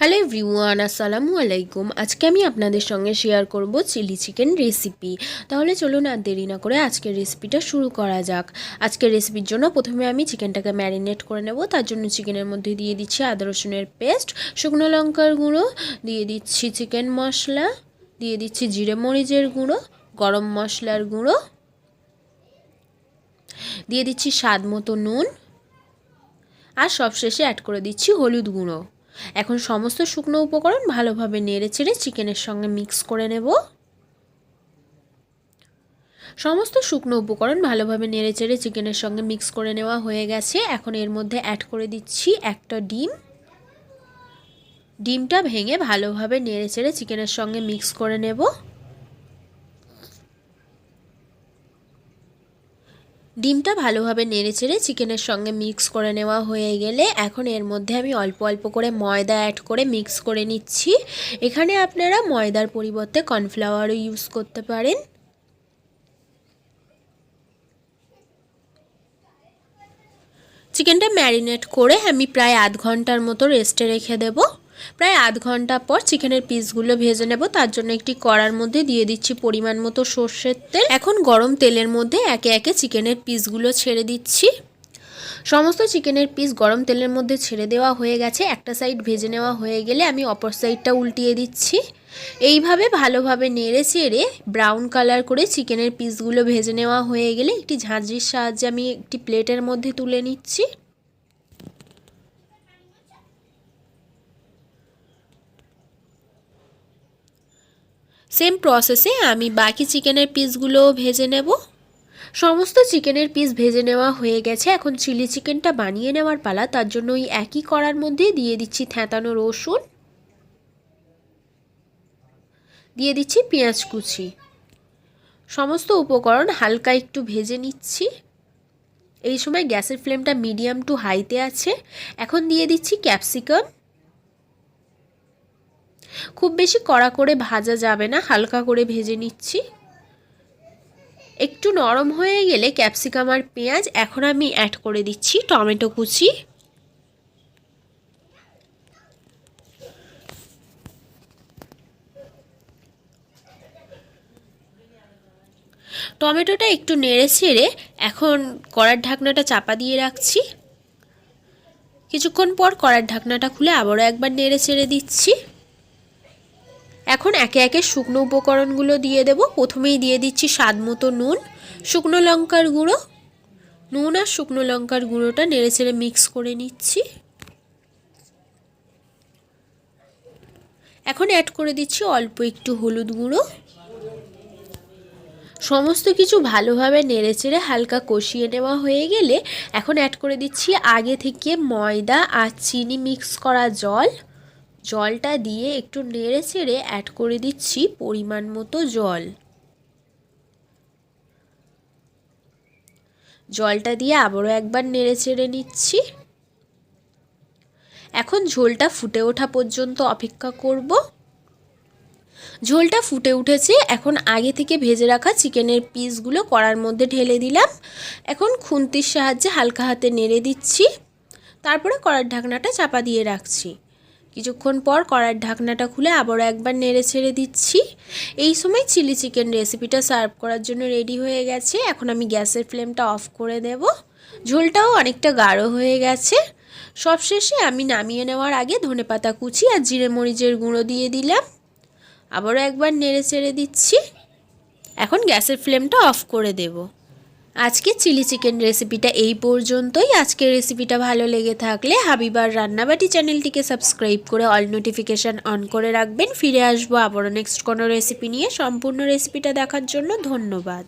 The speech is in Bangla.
হ্যালো এভরিওয়ান আসসালামু আলাইকুম আজকে আমি আপনাদের সঙ্গে শেয়ার করব চিলি চিকেন রেসিপি তাহলে চলুন আর দেরি না করে আজকের রেসিপিটা শুরু করা যাক। আজকের রেসিপির জন্য প্রথমে আমি চিকেনটাকে ম্যারিনেট করে নেব। তার জন্য চিকেনের মধ্যে দিয়ে দিচ্ছি আদা, রসুনের পেস্ট শুকনো লঙ্কার গুঁড়ো, দিয়ে দিচ্ছি চিকেন মশলা, দিয়ে দিচ্ছি জিরে মরিচের গুঁড়ো, গরম মশলার গুঁড়ো, দিয়ে দিচ্ছি স্বাদ মতো নুন, আর সবশেষে অ্যাড করে দিচ্ছি হলুদ গুঁড়ো। এখন সমস্ত শুকনো উপকরণ ভালোভাবে নেড়ে চেড়ে চিকেনের সঙ্গে মিক্স করে নেব। সমস্ত শুকনো উপকরণ ভালোভাবে নেড়ে চেড়ে চিকেনের সঙ্গে মিক্স করে নেওয়া হয়ে গেছে। এখন এর মধ্যে অ্যাড করে দিচ্ছি একটা ডিম। ডিমটা ভেঙে ভালোভাবে নেড়ে চেড়ে চিকেনের সঙ্গে মিক্স করে নেব। ডিমটা ভালোভাবে নেড়ে চেড়ে চিকেনের সঙ্গে মিক্স করে নেওয়া হয়ে গেলে এখন এর মধ্যে আমি অল্প অল্প করে ময়দা অ্যাড করে মিক্স করে নিচ্ছি। এখানে আপনারা ময়দার পরিবর্তে কর্নফ্লাওয়ারও ইউজ করতে পারেন। চিকেনটা ম্যারিনেট করে আমি প্রায় আধ ঘণ্টার মতো রেস্টে রেখে দেবো। প্রায় আধ ঘণ্টা পর চিকেনের পিসগুলো ভেজে নেব। তার জন্য একটি কড়ার মধ্যে দিয়ে দিচ্ছি পরিমাণ মতো সর্ষের তেল। এখন গরম তেলের মধ্যে একে একে চিকেনের পিসগুলো ছেড়ে দিচ্ছি। সমস্ত চিকেনের পিস গরম তেলের মধ্যে ছেড়ে দেওয়া হয়ে গেছে। একটা সাইড ভেজে নেওয়া হয়ে গেলে আমি অপর সাইডটা উল্টিয়ে দিচ্ছি। এইভাবে ভালোভাবে নেড়ে চেড়ে ব্রাউন কালার করে চিকেনের পিসগুলো ভেজে নেওয়া হয়ে গেলে একটি ঝাঁঝরির সাহায্যে আমি একটি প্লেটের মধ্যে তুলে নিচ্ছি। সেম প্রসেসে আমি বাকি চিকেনের পিসগুলোও ভেজে নেব। সমস্ত চিকেনের পিস ভেজে নেওয়া হয়ে গেছে। এখন চিলি চিকেনটা বানিয়ে নেওয়ার পালা, তার জন্য ওই একই কড়ার মধ্যে দিয়ে দিচ্ছি থ্যাঁতানো রসুন, দিয়ে দিচ্ছি পেঁয়াজ কুচি। সমস্ত উপকরণ হালকা একটু ভেজে নিচ্ছি। এই সময় গ্যাসের ফ্লেমটা মিডিয়াম টু হাইতে আছে। এখন দিয়ে দিচ্ছি ক্যাপসিকাম খুব বেশি কড়া করে ভাজা যাবে না, হালকা করে ভেজে নিচ্ছি। একটু নরম হয়ে গেলে ক্যাপসিকাম আর পেঁয়াজ এখন আমি অ্যাড করে দিচ্ছি, টমেটো কুচি। টমেটোটা একটু নেড়ে ছেড়ে এখন কড়ার ঢাকনাটা চাপা দিয়ে রাখছি। কিছুক্ষণ পর কড়ার ঢাকনাটা খুলে আবারও একবার নেড়ে ছেড়ে দিচ্ছি। এখন একে একে শুকনো উপকরণগুলো দিয়ে দেব। প্রথমেই দিয়ে দিচ্ছি স্বাদ মতো নুন, শুকনো লঙ্কার গুঁড়ো। নুন আর শুকনো লঙ্কার গুঁড়োটা নেড়ে ছেড়ে মিক্স করে নিচ্ছি। এখন অ্যাড করে দিচ্ছি অল্প একটু হলুদ গুঁড়ো। সমস্ত কিছু ভালোভাবে নেড়ে চেড়ে হালকা কষিয়ে নেওয়া হয়ে গেলে এখন অ্যাড করে দিচ্ছি আগে থেকে ময়দা আর চিনি মিক্স করা জল। জলটা দিয়ে একটু নেড়ে চেড়ে অ্যাড করে দিচ্ছি পরিমাণ মতো জল। জলটা দিয়ে আবারও একবার নেড়ে চেড়ে নিচ্ছি। এখন ঝোলটা ফুটে ওঠা পর্যন্ত অপেক্ষা করব। ঝোলটা ফুটে উঠেছে, এখন আগে থেকে ভেজে রাখা চিকেনের পিসগুলো কড়ার মধ্যে ঢেলে দিলাম। এখন খুন্তির সাহায্যে হালকা হাতে নেড়ে দিচ্ছি। তারপরে কড়ার ঢাকনাটা চাপা দিয়ে রাখছি। কিছুক্ষণ পর কড়ার ঢাকনাটা খুলে আবারও একবার নেড়ে ছেড়ে দিচ্ছি। এই সময় চিলি চিকেন রেসিপিটা সার্ভ করার জন্য রেডি হয়ে গেছে। এখন আমি গ্যাসের ফ্লেমটা অফ করে দেব। ঝোলটাও অনেকটা গাঢ় হয়ে গেছে। সবশেষে আমি নামিয়ে নেওয়ার আগে ধনে পাতা কুচি আর জিরে মরিচের গুঁড়ো দিয়ে দিলাম। আবারও একবার নেড়ে ছেড়ে দিচ্ছি। এখন গ্যাসের ফ্লেমটা অফ করে দেবো। আজকে চিলি চিকেন রেসিপিটা এই পর্যন্তই। আজকের রেসিপিটা ভালো লেগে থাকলে হাবিবার রান্নাবাটি চ্যানেলটিকে সাবস্ক্রাইব করে অল নোটিফিকেশান অন করে রাখবেন। ফিরে আসব আবারও নেক্সট কোনো রেসিপি নিয়ে। সম্পূর্ণ রেসিপিটা দেখার জন্য ধন্যবাদ।